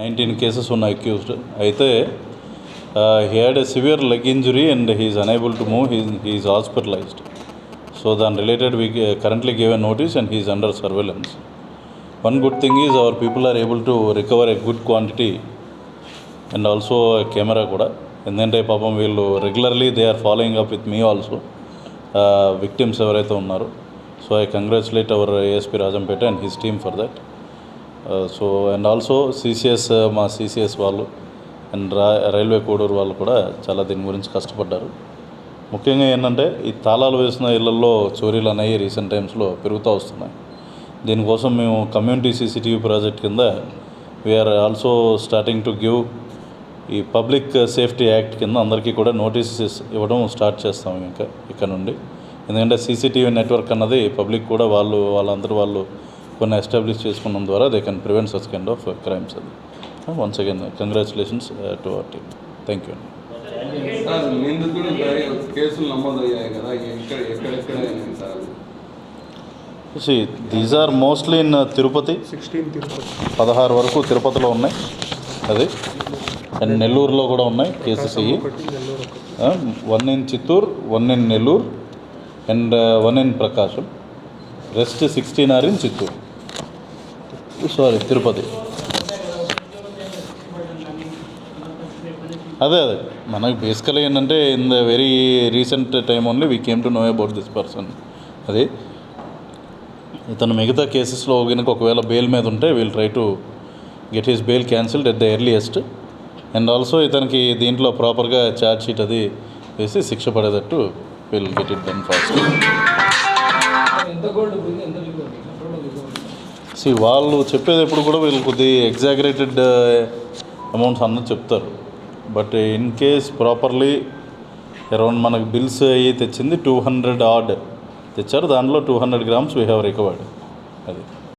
Nineteen cases ఉన్న accused అయితే he had a severe leg injury and he's unable to move he he's hospitalized so దాని related we currently give a notice and he's under surveillance one good thing is our people are able to recover a good quantity and also camera కూడా. ఎందుకంటే పాపం వీళ్ళు regularly they are following up with me also victims ఎవరైతే ఉన్నారో. So I congratulate our ASP Rajampet and his team for that so and also CCS మా CCS వాళ్ళు and రా railway Koduru వాళ్ళు కూడా చాలా దీని గురించి కష్టపడ్డారు. ముఖ్యంగా ఏంటంటే ఈ తాళాలు వేసిన ఇళ్ళలో చోరీలు అనేవి రీసెంట్ టైమ్స్లో పెరుగుతూ వస్తున్నాయి. దీనికోసం మేము కమ్యూనిటీ సీసీటీవీ ప్రాజెక్ట్ కింద we're also starting to give ఈ పబ్లిక్ సేఫ్టీ యాక్ట్ కింద అందరికీ కూడా నోటీసెస్ ఇవ్వడం స్టార్ట్ చేస్తాం ఇంకా ఇక్కడ నుండి. ఎందుకంటే సీసీటీవీ నెట్వర్క్ అన్నది పబ్లిక్ కూడా వాళ్ళు వాళ్ళందరూ వాళ్ళు కొన్ని ఎస్టాబ్లిష్ చేసుకున్న ద్వారా they can prevent such kind of crimes అది. Once again congratulations to our team thank you sir నిందితుడు కేసులు నమోదయ్యాయి కదా ఎక్కడ ఎక్కడెక్కడ అయినాయి sir? See these are mostly in Tirupati. Sixteen Tirupati. పదహారు వరకు తిరుపతిలో ఉన్నాయి. అది. అండ్ నెల్లూరులో కూడా ఉన్నాయి కేసెస్ ఇవి. ఒకటి one in Chittoor one in Nellore and one in Prakasam rest sixteen are in Chittoor sorry Tirupati అదే అదే. మనకి బేసికలీ ఏంటంటే in the very recent time only we came to know about this person అది ఇతను మిగతా కేసెస్లో కనుక ఒకవేళ బెయిల్ మీద ఉంటే we'll try to get his bail cancelled at the earliest and also ఇతనికి దీంట్లో ప్రాపర్గా ఛార్జ్ షీట్ అది వేసి శిక్ష పడేటట్టు will get it done fast see వాళ్ళు చెప్పేది ఎప్పుడు కూడా వీళ్ళు కొద్ది ఎగ్జాగరేటెడ్ అమౌంట్స్ uh, అన్నది చెప్తారు. But in case properly around మనకు బిల్స్ అయ్యి తెచ్చింది టూ హండ్రెడ్ ఆర్డ్ తెచ్చారు. దానిలో two hundred grams we have recovered అది.